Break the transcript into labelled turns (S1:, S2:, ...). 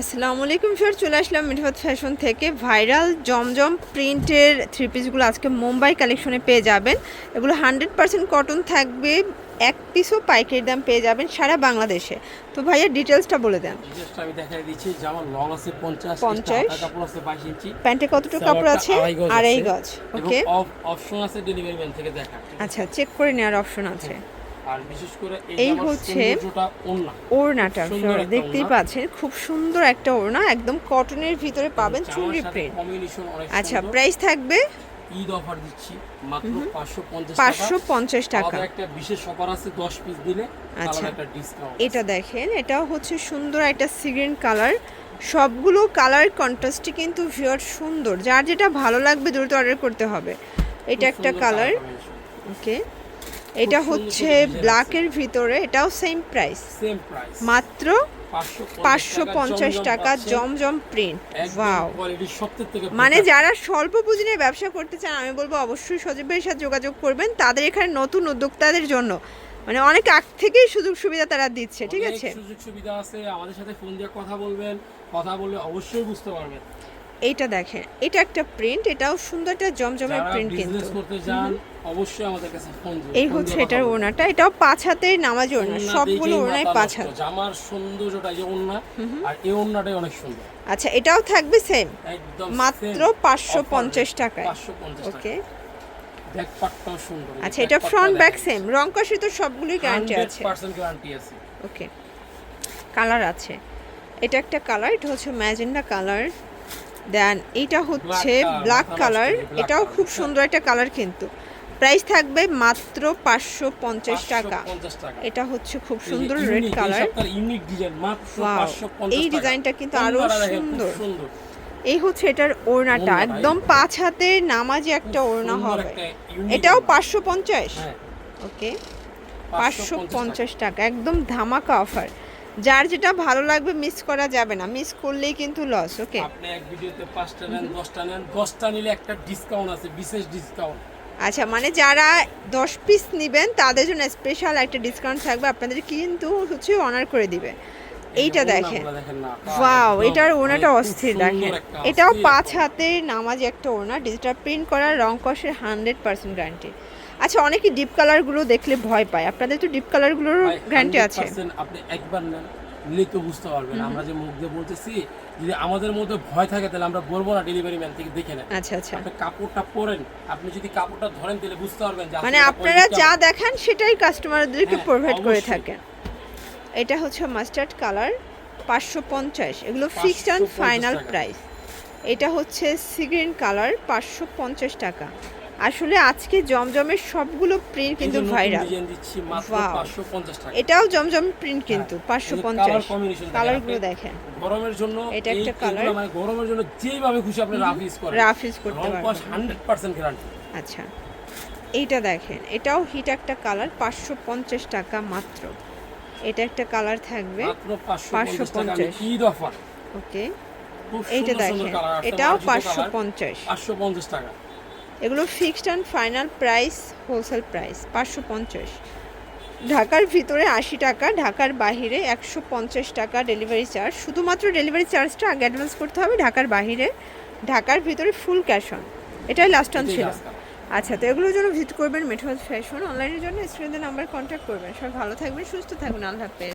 S1: আসসালামু আলাইকুম স্যার চলে আসলাম মিঠত ফ্যাশন থেকে। ভাইরাল জমজম প্রিন্টের থ্রি পিসগুলো আজকে মুম্বাই কালেকশনে পেয়ে যাবেন। এগুলো হান্ড্রেড পার্সেন্ট কটন থাকবে এক পিসও পাইকারি দাম পেয়ে যাবেন সারা বাংলাদেশে। তো ভাইয়া ডিটেলসটা বলে দেন।
S2: ডিটেলসটা আমি দেখাই দিচ্ছি। যেমন লং আছে পঞ্চাশ
S1: 50
S2: কাপড় আছে ইঞ্চি।
S1: প্যান্টে কতটুকু কাপড় আছে? আড়াই। গজ ওকে
S2: অপশন আছে ডেলিভারি ম্যান থেকে দেখা।
S1: আচ্ছা চেক করে নেওয়ার অপশন আছে।
S2: আর বিশেষ করে
S1: এই হচ্ছে- ওড়নাটা দেখতেই পাচ্ছেন খুব সুন্দর একটা ওড়না একদম কটনের ভিতরে পাবেন চুনরি প্রিন্ট আচ্ছা প্রাইস থাকবে?
S2: ঈদ অফার দিচ্ছি মাত্র পাঁচশো পঞ্চাশ
S1: পাঁচশো পঞ্চাশ টাকা।
S2: একটা বিশেষ অফার আছে দশ পিস দিলে
S1: আচ্ছা।
S2: একটা ডিসকাউন্ট
S1: এটা দেখেন এটাও হচ্ছে সুন্দর একটা সিগ্রিন কালার সবগুলো কালার কন্ট্রাস্টই কিন্তু ভিউয়ার সুন্দর। যার যেটা ভালো লাগবে দ্রুত অর্ডার করতে হবে। এটা একটা কালার ওকে এটা হচ্ছে ব্ল্যাকের ভিতরে এটাও সেম প্রাইস মাত্র পাঁচশো পঞ্চাশ টাকা জমজম প্রিন্ট ওয়াও মানে যারা স্বল্প পুঁজি নিয়ে ব্যবসা করতে চান আমি বলব অবশ্যই সজীব ভাইয়ের সাথে যোগাযোগ করবেন। তাদের এখানে নতুন উদ্যোক্তাদের জন্য। মানে অনেক আগ থেকেই সুযোগ সুবিধা তারা দিচ্ছে ঠিক আছে?
S2: সুযোগ সুবিধা আছে। আমাদের সাথে ফোন দিয়ে কথা বলবেন। কথা বললে অবশ্যই বুঝতে পারবেন।
S1: এইটা দেখেন এটা একটা প্রিন্ট এটাও সুন্দর একটা জমজমের প্রিন্ট কিন্তু।
S2: অবশ্যই আমাদের কাছে ফোন
S1: এই হচ্ছে এটার ওড়নাটা এটাও পাঁচ হাতের নামাজ ওড়না সবগুলো ওড়নাই পাঁচ হাত।
S2: জামার সৌন্দর্যটা যে ওড়না আর এই ওড়নাটাই অনেক সুন্দর।
S1: আচ্ছা এটাও থাকবে সেম মাত্র পাঁচশো পঞ্চাশ টাকায়। ওকে
S2: ব্যাক পার্টটাও সুন্দর
S1: আচ্ছা এটা ফ্রন্ট ব্যাক সেম রং কষে তো সবগুলোই গ্যারান্টি আছে।
S2: পার্সেন্ট গ্যারান্টি আছে।
S1: ওকে কালার আছে। এটা একটা কালার এটা হচ্ছে ম্যাজেন্ডা কালার দেন এটা হচ্ছে ব্ল্যাক কালার এটাও খুব
S2: হ্যাঁ।
S1: সুন্দর একটা কালার কিন্তু। প্রাইস থাকবে মাত্র পাঁচশো পঞ্চাশ টাকা। এটা হচ্ছে খুব সুন্দর রেড কালার
S2: সপ্তাহের ইউনিক ডিজাইন মাত্র
S1: Wow,
S2: 550
S1: এই ডিজাইনটা কিন্তু
S2: আরও
S1: সুন্দর। এই হচ্ছে এটার ওড়নাটা। একদম পাঁচ হাতের নামাজে একটা ওড়না হবে। এটাও পাঁচশো পঞ্চাশ।
S2: হ্যাঁ।
S1: ওকে পাঁচশো পঞ্চাশ টাকা। একদম ধামাকা অফার যার যেটা ভালো লাগবে মিস করা যাবে না। মিস করলেই কিন্তু লস ওকে
S2: আপনি এক ভিডিওতে পাঁচটা নেন দশটা নেন দশটা নিলে একটা ডিসকাউন্ট আছে বিশেষ ডিসকাউন্ট
S1: আচ্ছা মানে যারা দশ পিস নেবেন তাদের জন্য স্পেশাল একটা ডিসকাউন্ট থাকবে আপনাদের কিন্তু হচ্ছে অনার করে দিবে। এইটা দেখেন। ওয়াও এটার ওড়নাটা অস্থির দেখেন। এটাও পাঁচ হাতের নামাজি একটা ওড়না ডিজিটাল প্রিন্ট করা রং কষের হান্ড্রেড পার্সেন্ট গ্যারান্টি আচ্ছা অনেকে ডিপ কালারগুলো দেখলে ভয় পায়। আপনাদের তো ডিপ কালারগুলোর গ্যারান্টি আছে।
S2: আপনি একবার নেন তো বুঝতে পারবেন। আমরা যে মুখ দিয়ে বলতেছি যদি আমাদের মধ্যে ভয় থাকে তাহলে আমরা বলব না ডেলিভারি ম্যান থেকে দেখে নেন।
S1: আচ্ছা আচ্ছা।
S2: আপনি কাপড়টা পরেন আপনি যদি কাপড়টা ধরেন তাহলে বুঝতে পারবেন
S1: মানে আপনারা যা দেখান সেটাই কাস্টমারদেরকে
S2: হ্যাঁ,
S1: প্রোভাইড করে থাকেন এটা হচ্ছে মাস্টার্ড কালার পাঁচশো পঞ্চাশ। এগুলো ফিক্সড অ্যান্ড ফাইনাল প্রাইস এটা হচ্ছে সিগ্রিন কালার পাঁচশো পঞ্চাশ টাকা। আসলে আজকে জমজমের সবগুলো প্রিন্ট কিন্তু ভাইরাল
S2: ডিজাইন দিচ্ছি মাত্র 550 টাকা।
S1: এটাও জমজম প্রিন্ট কিন্তু পাঁচশো পঞ্চাশ। কালারগুলো দেখেন
S2: গরমের জন্য
S1: এটা একটা
S2: কালার মানে গরমের জন্য যেভাবে খুশি আপনি রাফ ইউজ করেন।
S1: রাফ ইউজ করতে
S2: রং
S1: পারবেন।
S2: 100% গ্যারান্টি
S1: আচ্ছা এইটা দেখেন এটাও হিট একটা কালার পাঁচশো পঞ্চাশ টাকা মাত্র। এটা একটা কালার থাকবে
S2: মাত্র 550 টাকা। আমি
S1: 550
S2: ঈদ অফার
S1: ওকে এইটা দেখেন এটাও পাঁচশো পঞ্চাশ।
S2: 550 টাকা।
S1: এগুলো fixed and final price wholesale price পাঁচশো পঞ্চাশ। ঢাকার ভিতরে আশি টাকা ঢাকার বাহিরে একশো পঞ্চাশ টাকা ডেলিভারি চার্জ শুধুমাত্র ডেলিভারি চার্জটা আগে অ্যাডভান্স করতে হবে ঢাকার বাহিরে। ঢাকার ভিতরে ফুল ক্যাশ অন এটাই লাস্ট অন ছিল। আচ্ছা তো এগুলোর জন্য ভিজিট করবেন মেঠোজ ফ্যাশন অনলাইনের জন্য স্ক্রিনের নাম্বার কন্ট্যাক্ট করবেন। সবাই ভালো থাকবেন সুস্থ থাকবেন। আল্লাহ হাফেজ।